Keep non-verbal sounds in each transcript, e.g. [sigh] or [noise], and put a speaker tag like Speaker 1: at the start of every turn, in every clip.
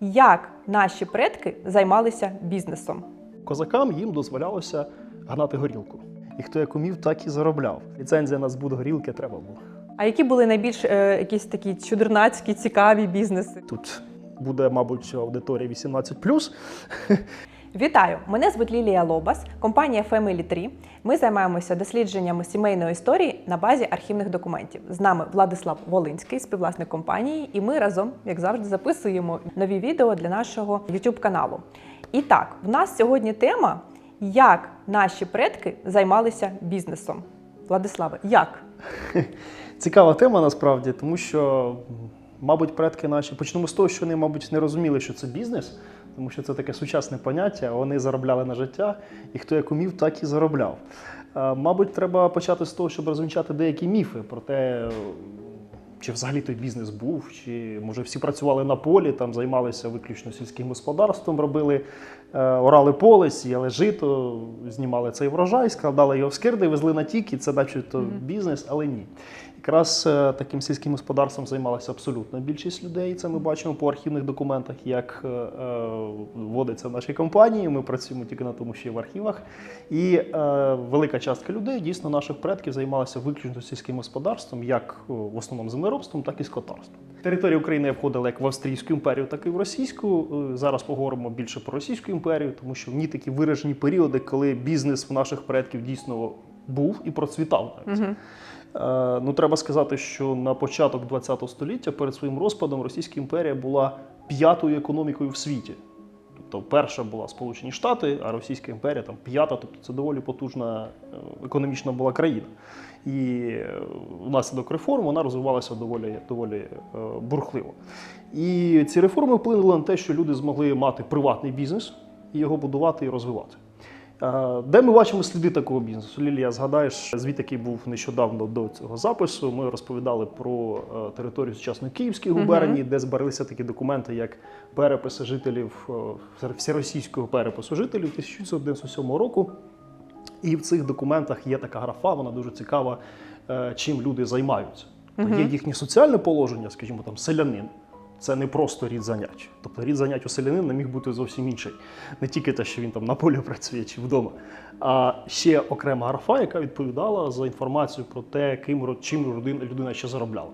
Speaker 1: як наші предки займалися бізнесом.
Speaker 2: Козакам їм дозволялося гнати горілку. І хто як умів, так і заробляв. Ліцензія на збут горілки треба було.
Speaker 1: А які були найбільш е, якісь такі чудернацькі, цікаві бізнеси?
Speaker 2: Тут буде, мабуть, аудиторія 18+. [laughs]
Speaker 1: Вітаю! Мене звуть Лілія Лобас, компанія Family 3. Ми займаємося дослідженнями сімейної історії на базі архівних документів. З нами Владислав Волинський, співвласник компанії, і ми разом, як завжди, записуємо нові відео для нашого YouTube каналу. І так, в нас сьогодні тема, як наші предки займалися бізнесом. Владиславе, як? [laughs]
Speaker 2: Цікава тема насправді, тому що, мабуть, предки наші почнемо з того, що вони, мабуть, не розуміли, що це бізнес, тому що це таке сучасне поняття. Вони заробляли на життя, і хто як умів, так і заробляв. Е, Мабуть, треба почати з того, щоб розвінчати деякі міфи про те, чи взагалі той бізнес був, чи може всі працювали на полі, там займалися виключно сільським господарством, робили, орали поле, сіяли жито, знімали цей врожай, складали його в скирди, везли на тік, і це начебто бізнес, але ні. Якраз е, таким сільським господарством займалася абсолютна більшість людей. Це ми бачимо по архівних документах, як е, е, вводиться в нашій компанії. Ми працюємо тільки на тому, що є в архівах. І е, велика частка людей, дійсно, наших предків займалася виключно сільським господарством, як е, в основному землеробством, так і скотарством. Територія України входила як в Австрійську імперію, так і в Російську. Е, Зараз поговоримо більше про Російську імперію, тому що в ній такі виражені періоди, коли бізнес в наших предків дійсно був і процвітав навіть. Е, Ну, треба сказати, що на початок ХХ століття перед своїм розпадом Російська імперія була п'ятою економікою в світі. Тобто перша була Сполучені Штати, а Російська імперія там п'ята, тобто це доволі потужна е, економічна була країна. І е, внаслідок реформ вона розвивалася доволі, доволі е, бурхливо. І ці реформи вплинули на те, що люди змогли мати приватний бізнес і його будувати і розвивати. Де ми бачимо сліди такого бізнесу? Лілія, згадаєш, звіт, який був нещодавно до цього запису. Ми розповідали про е, територію сучасної Київської губернії, де збереглися такі документи, як переписи жителів е, всеросійського перепису жителів 1997 року. І в цих документах є така графа, вона дуже цікава, е, чим люди займаються. Тобто Є їхнє соціальне положення, скажімо, там селянин. Це не просто рід занять. Тобто рід занять у селянина міг бути зовсім інший. Не тільки те, що він там на полі [laughs] працює чи вдома, а ще окрема графа, яка відповідала за інформацію про те, ким чим людина ще заробляла.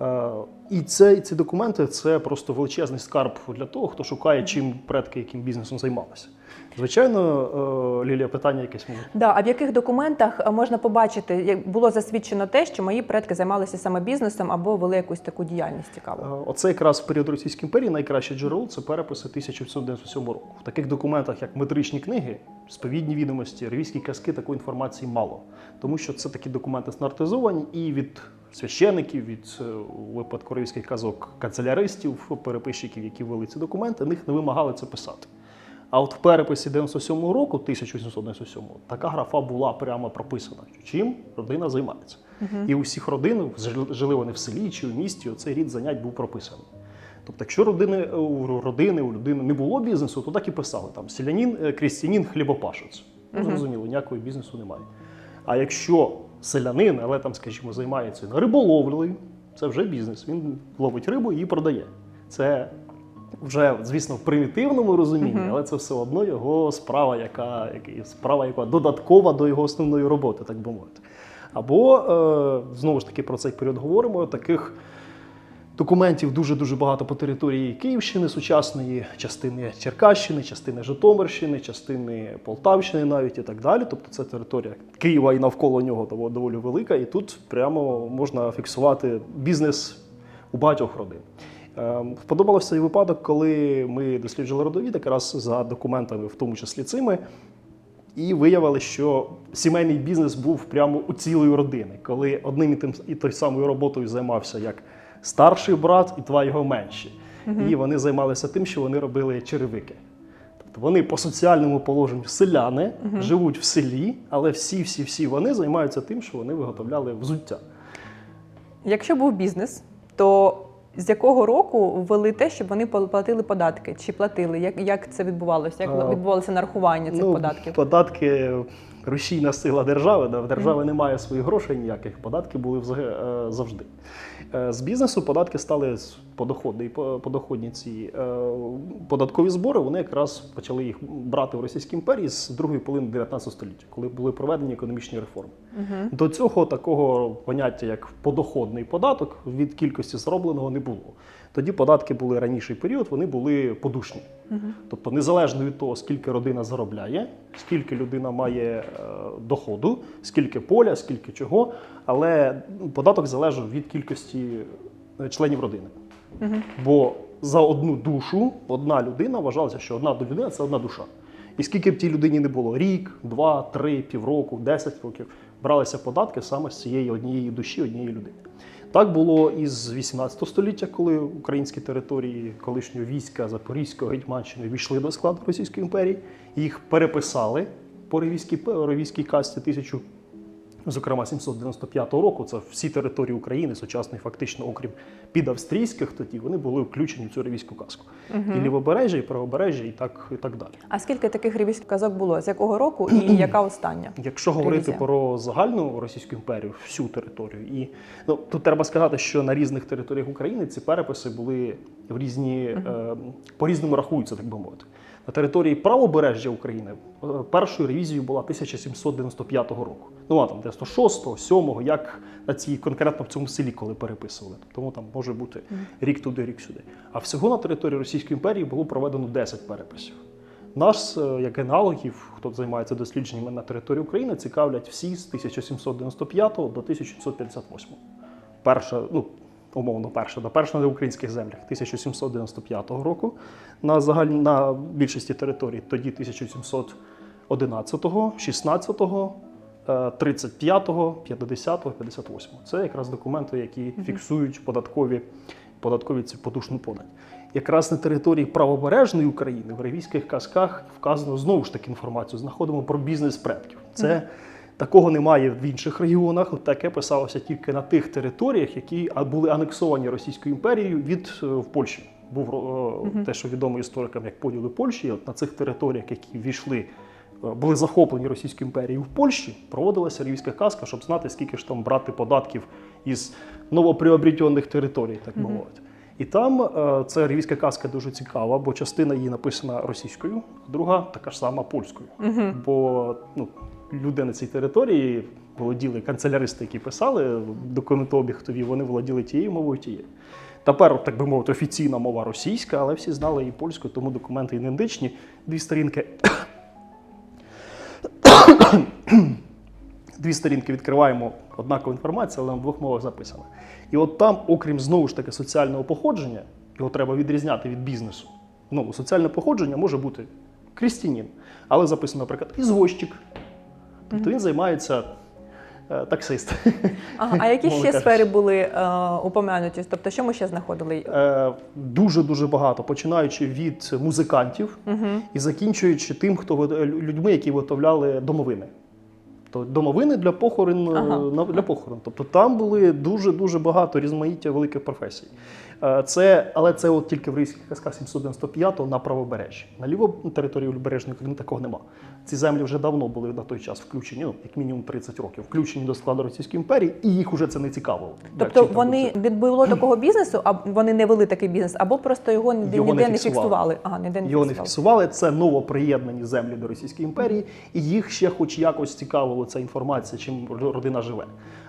Speaker 2: Е, І це, ці документи це просто величезний скарб для того, хто шукає, чим предки яким бізнесом займалися. Звичайно, е, Лілія, питання якесь може.
Speaker 1: Да, а в яких документах е, можна побачити, як було засвідчено те, що мої предки займалися саме бізнесом або вели якусь таку діяльність цікаву?
Speaker 2: Е, Оце якраз в період Російської імперії найкраще джерело це переписи 1897 року. В таких документах, як метричні книги, сповідні відомості, ревійські казки, такої інформації мало. Тому що це такі документи стандартизовані і від священиків, від випадку ревійських казок канцеляристів, переписчиків, які вели ці документи, них не вимагали це писати. А от в переписі 97 року, 1897, така графа була прямо прописана, чим родина займається. І у всіх родин, жили- вони в селі чи в місті, оцей рід занять був прописаний. Тобто, якщо родини, у родини, у людини не було бізнесу, то так і писали там селянин, е, крістянин, хлібопашець. Ну, зрозуміло, ніякого бізнесу немає. А якщо селянин, але там, скажімо, займається риболовлею, це вже бізнес. Він ловить рибу і її продає. Це вже, звісно, в примітивному розумінні, але це все одно його справа, яка, справа, яка додаткова до його основної роботи, так би мовити. Або е, знову ж таки про цей період говоримо. Таких документів дуже дуже багато по території Київщини сучасної, частини Черкащини, частини Житомирщини, частини Полтавщини, навіть і так далі. Тобто це територія Києва і навколо нього дово- доволі велика, і тут прямо можна фіксувати бізнес у багатьох родин. Сподобався і випадок, коли ми досліджували родовід, якраз за документами, в тому числі цими. І виявили, що сімейний бізнес був прямо у цілої родини, коли одним і тим і той самою роботою займався як старший брат і два його менші. І вони займалися тим, що вони робили черевики. Тобто вони по соціальному положенню селяни, живуть в селі, але всі-всі-всі вони займаються тим, що вони виготовляли взуття.
Speaker 1: Якщо був бізнес, то з якого року ввели те, щоб вони платили податки? Чи платили? Як, як це відбувалося? Як відбувалося нарахування цих
Speaker 2: ну,
Speaker 1: податків?
Speaker 2: Податки рушійна сила держави. Да? В держави немає своїх грошей ніяких, податки були е, завжди. Е, З бізнесу податки стали подоходні, подоходні ці е, податкові збори. Вони якраз почали їх брати в Російській імперії з другої половини 19 століття, коли були проведені економічні реформи. До цього такого поняття, як подоходний податок, від кількості заробленого не було. Тоді податки були раніший період, вони були подушні. Тобто, незалежно від того, скільки родина заробляє, скільки людина має е, доходу, скільки поля, скільки чого, але податок залежав від кількості е, членів родини. Бо за одну душу одна людина вважалася, що одна людина це одна душа. І скільки б тій людині не було рік, два, три, півроку, десять років, бралися податки саме з цієї однієї душі, однієї людини. Так було і з 18 століття, коли українські території колишнього війська Запорізького Гетьманщини війшли до складу Російської імперії, їх переписали по ревійській ревізькій касті тисячу Зокрема, 795 року це всі території України, сучасної, фактично, окрім підавстрійських тоді, вони були включені в цю ревізьку казку. І лівобережжя, і правобережжя, і так, і так далі.
Speaker 1: А скільки таких ревізьких казок було? З якого року і [clears throat] яка остання?
Speaker 2: Якщо говорити
Speaker 1: Ревізія.
Speaker 2: про загальну Російську імперію, всю територію, і ну тут треба сказати, що на різних територіях України ці переписи були в різні е, по різному рахуються, так би мовити. На території правобережжя України е, першою ревізією була 1795 року. Ну а там 96-го, 7-го, як на цій конкретно в цьому селі, коли переписували. Тому там може бути рік туди, рік сюди. А всього на території Російської імперії було проведено 10 переписів. Нас, е, як генеалогів, хто займається дослідженнями на території України, цікавлять всі з 1795 до 1758. Перша, ну, умовно, перша, да, перша на українських землях 1795 року, на, загаль... на більшості територій тоді 1711, 16, е, 35, 50, 58. Це якраз документи, які фіксують податкові, податкові ці подушну подань. Якраз на території правобережної України в ревійських казках вказано знову ж таки інформацію. Знаходимо про бізнес предків. Це такого немає в інших регіонах. Таке писалося тільки на тих територіях, які були анексовані Російською імперією від е, в Польщі. Був е, те, що відомо історикам як поділи Польщі. От на цих територіях, які війшли, е, були захоплені Російською імперією в Польщі, проводилася ревійська казка, щоб знати, скільки ж там брати податків із новоприобретених територій, так мовити. І там е, ця ревізька казка дуже цікава, бо частина її написана російською, а друга така ж сама польською. Бо ну, люди на цій території володіли канцеляристи, які писали документообіг тобі, вони володіли тією мовою, тією. Тепер, так би мовити, офіційна мова російська, але всі знали і польську, тому документи ідентичні. Дві сторінки. Дві сторінки відкриваємо однакова інформація, але на двох мовах записана. І от там, окрім знову ж таки соціального походження, його треба відрізняти від бізнесу. Ну, соціальне походження може бути крістянин, але записано, наприклад, ізвозчик. Тобто він займається е, таксист.
Speaker 1: Ага, а які [laughs] ще сфери були е, упомянуті? Тобто, що ми ще знаходили?
Speaker 2: Е, Дуже дуже багато, починаючи від музикантів і закінчуючи тим, хто людьми, які виготовляли домовини. То домовини для похорон
Speaker 1: Ага.
Speaker 2: е, для похорон. Тобто там були дуже дуже багато різноманіття великих професій. Е, Це, але це от тільки в ризьких казках 795 на правобережжі. На ліво території Лівобережної України такого нема. Ці землі вже давно були на той час включені, ну як мінімум 30 років, включені до складу Російської імперії, і їх уже це не цікавило.
Speaker 1: Тобто вони не було такого бізнесу, а вони не вели такий бізнес, або просто його ніде,
Speaker 2: Його не фіксували.
Speaker 1: Ага, ніде не
Speaker 2: Його не фіксували. Це новоприєднані землі до Російської імперії, і їх ще хоч якось цікавила ця інформація, чим родина живе.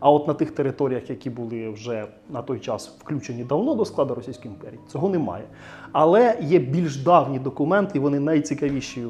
Speaker 2: А от на тих територіях, які були вже на той час включені давно до складу Російської імперії, цього немає. Але є більш давні документи, і вони найцікавіші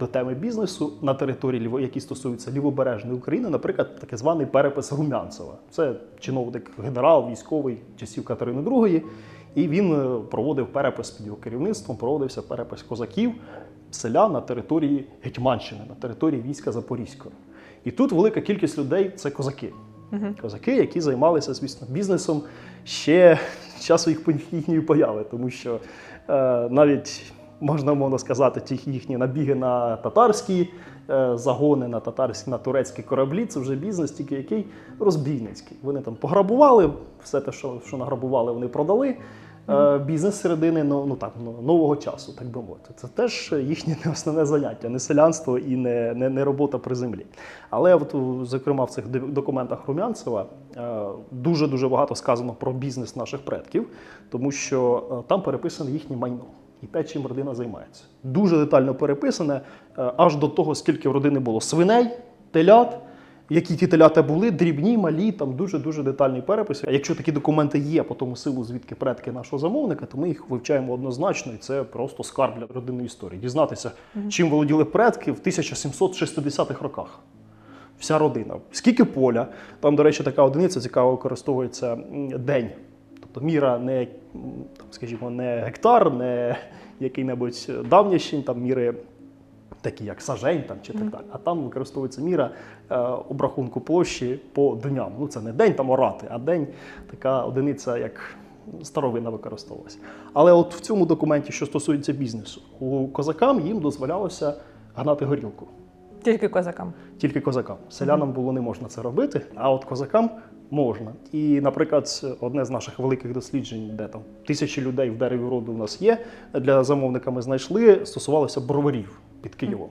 Speaker 2: до теми бізнесу на території, які стосуються лівобережної України, наприклад, так званий перепис Румянцева. Це чиновник, генерал, військовий часів Катерини II, і він е, проводив перепис під його керівництвом, проводився перепис козаків, селян на території Гетьманщини, на території війська Запорізького. І тут велика кількість людей це козаки. Козаки, які займалися, звісно, бізнесом ще [laughs] часу їх їхньої появи, тому що е, навіть можна мовно сказати, ті їхні набіги на татарські е, загони, на татарські, на турецькі кораблі, це вже бізнес, тільки який розбійницький. Вони там пограбували, все те, що, що награбували, вони продали. Е, бізнес середини ну, ну, так, ну, нового часу, так би мовити. Це теж їхнє не основне заняття, не селянство і не, не, не робота при землі. Але от, зокрема в цих документах Румянцева дуже дуже багато сказано про бізнес наших предків, тому що е, там переписане їхнє майно. І те, чим родина займається. Дуже детально переписане, е, аж до того, скільки в родини було свиней, телят, які ті телята були, дрібні, малі, там дуже-дуже детальний перепис. А якщо такі документи є по тому силу, звідки предки нашого замовника, то ми їх вивчаємо однозначно, і це просто скарб для родинної історії. Дізнатися, чим володіли предки в 1760-х роках. Вся родина. Скільки поля? Там, до речі, така одиниця цікаво використовується день. Тобто міра не, там, скажімо, не гектар, не який-небудь давнішень, там міри такі як сажень там, чи так далі. А там використовується міра е, обрахунку площі по дням. Ну, це не день там орати, а день така одиниця, як старовина використовувалася. Але от в цьому документі, що стосується бізнесу, у козакам їм дозволялося гнати горілку.
Speaker 1: Тільки козакам.
Speaker 2: Тільки козакам. Селянам було не можна це робити, а от козакам можна. І, наприклад, одне з наших великих досліджень, де там тисячі людей в дереві роду у нас є, для замовника ми знайшли, стосувалося броварів під Києвом.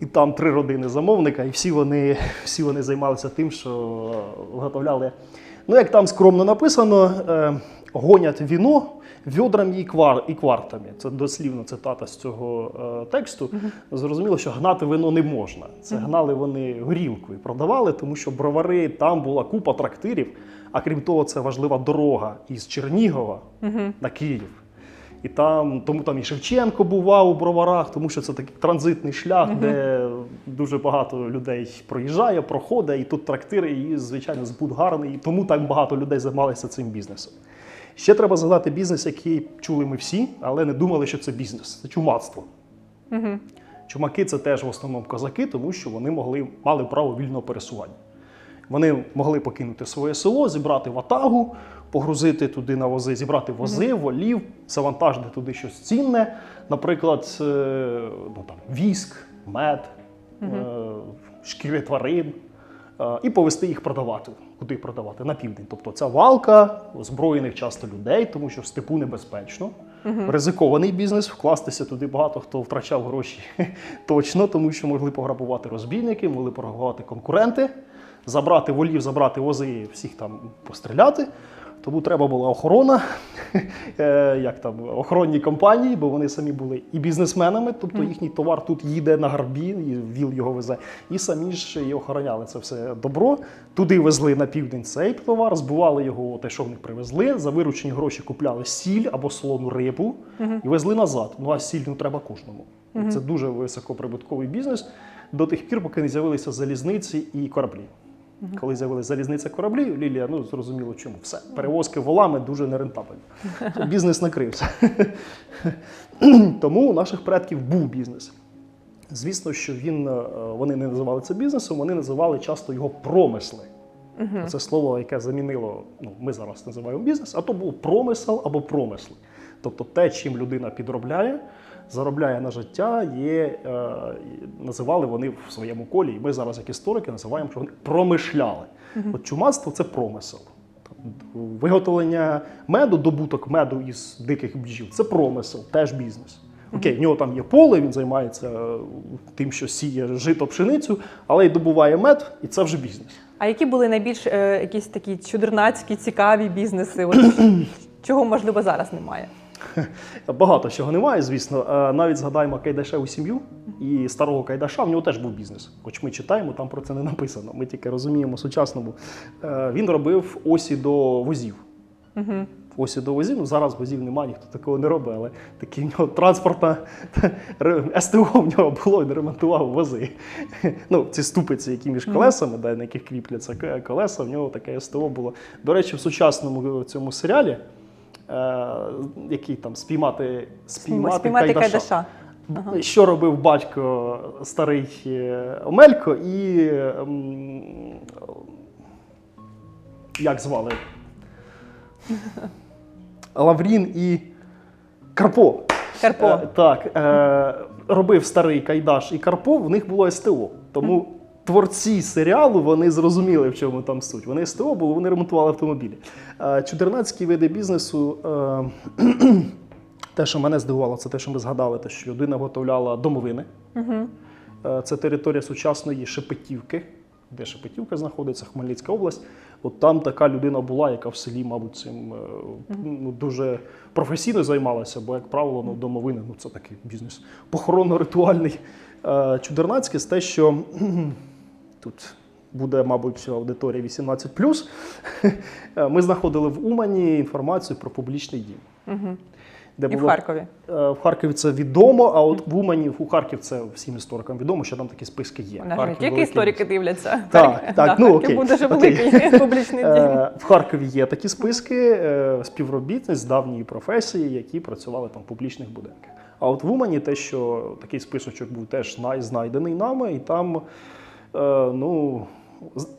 Speaker 2: І там три родини замовника, і всі вони, [laughs] всі вони займалися тим, що виготовляли. Ну, як там скромно написано, е, гонять віно відрами і, квар, і квартами. Це дослівно цитата з цього е, тексту. Зрозуміло, що гнати вино не можна. Це гнали вони горілку і продавали, тому що бровари там була купа трактирів. А крім того, це важлива дорога із Чернігова на Київ. І там, тому там і Шевченко бував у броварах, тому що це такий транзитний шлях, де дуже багато людей проїжджає, проходить, і тут трактири, і, звичайно, збут гарний. І тому так багато людей займалися цим бізнесом. Ще треба згадати бізнес, який чули ми всі, але не думали, що це бізнес. Це чумацтво. Чумаки це теж в основному козаки, тому що вони могли, мали право вільного пересування. Вони могли покинути своє село, зібрати ватагу, погрузити туди на вози, зібрати вози, волів, завантажити туди щось цінне, наприклад, е, ну, там, віск, мед, е, шкіри тварин, е, і повести їх продавати. Куди продавати? На південь. Тобто ця валка озброєних часто людей, тому що в степу небезпечно. Ризикований бізнес, вкластися туди багато хто втрачав гроші [laughs] точно, тому що могли пограбувати розбійники, могли пограбувати конкуренти, забрати волів, забрати вози, всіх там постріляти. Тому треба була охорона, [laughs] е, як там, охоронні компанії, бо вони самі були і бізнесменами, тобто їхній товар тут їде на гарбі, і віл його везе, і самі ж і охороняли це все добро. Туди везли на південь цей товар, збували його, те, що в них привезли. За виручені гроші купляли сіль або солону рибу і везли назад. Ну а сіль ну, треба кожному. Це дуже високоприбутковий бізнес до тих пір, поки не з'явилися залізниці і кораблі. Коли з'явилися залізниця кораблі, Лілія, ну зрозуміло чому. Все. Перевозки волами дуже нерентабельні. [laughs] Бізнес накрився. Тому у наших предків був бізнес. Звісно, що він, е, вони не називали це бізнесом, вони називали часто його промисли. Це слово, яке замінило, ну, ми зараз називаємо бізнес, а то був промисел або промисли. Тобто те, чим людина підробляє, заробляє на життя, є, е, називали вони в своєму колі, і ми зараз, як історики, називаємо, що вони промишляли. От чумацтво це промисел. Виготовлення меду, добуток меду із диких бджіл це промисел, теж бізнес. Окей, в нього там є поле, він займається е, тим, що сіє жито пшеницю, але й добуває мед, і це вже бізнес.
Speaker 1: А які були найбільш е, якісь такі чудернацькі, цікаві бізнеси? От, [clears throat] чого, можливо, зараз немає? [laughs]
Speaker 2: Багато чого немає, звісно. Е, Навіть згадаємо Кайдашеву сім'ю і старого Кайдаша, в нього теж був бізнес. Хоч ми читаємо, там про це не написано. Ми тільки розуміємо сучасному. Е, Він робив осі до возів. Осі до возів, ну зараз возів немає, ніхто такого не робить, але такий в нього транспортна [laughs] СТО в нього було, він ремонтував вози. [laughs] Ну, ці ступиці, які між колесами, да, на яких кріпляться колеса, в нього таке СТО було. До речі, в сучасному цьому серіалі, е, який там спіймати, спіймати,
Speaker 1: Спіймати
Speaker 2: Кайдаша.
Speaker 1: Кайдаша.
Speaker 2: Що робив батько старий е, Омелько і. ем, як звали? [laughs] Лаврін і Карпо.
Speaker 1: Карпо.
Speaker 2: Е, так, е, робив старий Кайдаш і Карпо, в них було СТО. Тому творці серіалу вони зрозуміли, в чому там суть. Вони СТО були, вони ремонтували автомобілі. 14 види бізнесу. [clears throat] Те, що мене здивувало, це те, що ми згадали, те, що людина виготовляла домовини. Це територія сучасної Шепетівки, де Шепетівка знаходиться, Хмельницька область. От там така людина була, яка в селі, мабуть, цим е, ну, дуже професійно займалася, бо, як правило, ну, домовини ну, це такий бізнес похоронно-ритуальний. Чудернацьке з те, що [clears throat] тут буде, мабуть, аудиторія 18. Е, [laughs] Ми знаходили в Умані інформацію про публічний дім.
Speaker 1: Угу.
Speaker 2: Де
Speaker 1: І в Харкові.
Speaker 2: Е, В Харкові це відомо, а от в Умані, у Харків це всім історикам відомо, що там такі списки є.
Speaker 1: У нас же не тільки історики дивляться.
Speaker 2: Так,
Speaker 1: Харків-
Speaker 2: так, ну, окей,
Speaker 1: буде дуже
Speaker 2: окей.
Speaker 1: великий [laughs] публічний дім.
Speaker 2: Е, В Харкові є такі списки е, співробітниць з давньої професії, які працювали там в публічних будинках. А от в Умані те, що такий списочок був теж знайдений нами, і там ну,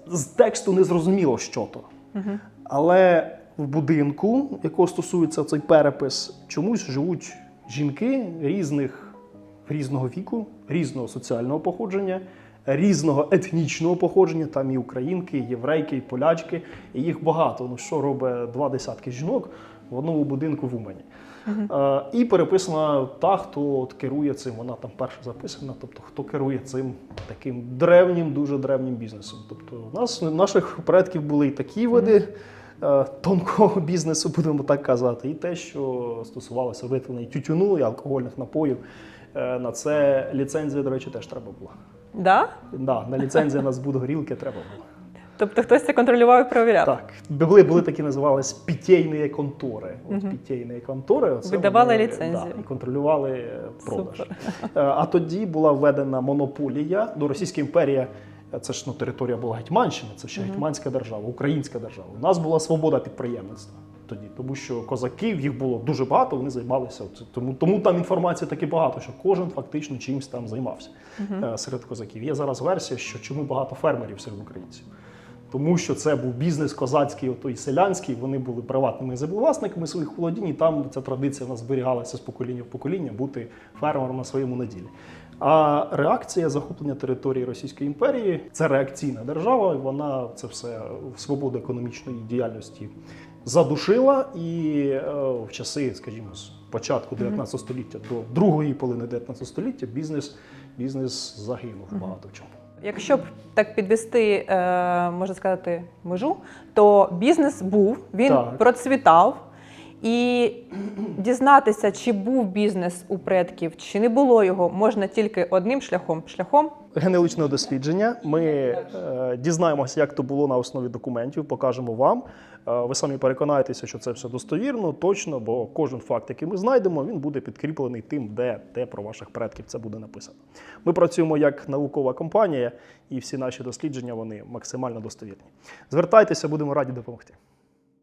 Speaker 2: з, тексту не зрозуміло, що то. Але в будинку, якого стосується цей перепис, чомусь живуть жінки різних різного віку, різного соціального походження, різного етнічного походження. Там і українки, і єврейки, і полячки, і їх багато. Ну що робить два десятки жінок в одному будинку в Умані. Е, і переписана та, хто от керує цим. Вона там перша записана, тобто хто керує цим таким древнім, дуже древнім бізнесом. Тобто, у нас у наших предків були і такі види. е, Тонкого [laughs] бізнесу, будемо так казати, і те, що стосувалося виготовлення тютюну і алкогольних напоїв. Е, На це ліцензія, до речі, теж треба була.
Speaker 1: Да?
Speaker 2: Да, на ліцензія на збут горілки треба було.
Speaker 1: Тобто хтось це контролював і провіряв.
Speaker 2: Так, були, були такі називались питейні контори. От питейні контори. оце
Speaker 1: Видавали
Speaker 2: вони,
Speaker 1: ліцензію.
Speaker 2: Да, і контролювали продаж.
Speaker 1: Супер.
Speaker 2: Е, А тоді була введена монополія до Російська імперія. е, Це ж ну, територія була Гетьманщина, це ще Гетьманська держава, українська держава. У нас була свобода підприємництва тоді, тому що козаків їх було дуже багато, вони займалися. Тому, тому там інформації таки багато, що кожен фактично чимось там займався е, серед козаків. Є зараз версія, що чому багато фермерів серед українців. Тому що це був бізнес козацький, отой селянський. Вони були приватними землевласниками своїх володінь, і там ця традиція в нас зберігалася з покоління в покоління бути фермером на своєму наділі. А реакція захоплення території Російської імперії це реакційна держава. Вона це все в свободу економічної діяльності задушила. І е, в часи, скажімо, з початку 19 століття до другої половини 19 століття бізнес, бізнес загинув багато в чому.
Speaker 1: Якщо б так підвести, е, можна сказати, межу, то бізнес був, він
Speaker 2: Так.
Speaker 1: процвітав. І дізнатися, чи був бізнес у предків, чи не було його, можна тільки одним шляхом шляхом
Speaker 2: генеалогічного дослідження. Ми е, дізнаємося, як то було на основі документів, покажемо вам. Е, ви самі переконаєтеся, що це все достовірно, точно, бо кожен факт, який ми знайдемо, він буде підкріплений тим, де, де про ваших предків це буде написано. Ми працюємо як наукова компанія, і всі наші дослідження вони максимально достовірні. Звертайтеся, будемо раді допомогти.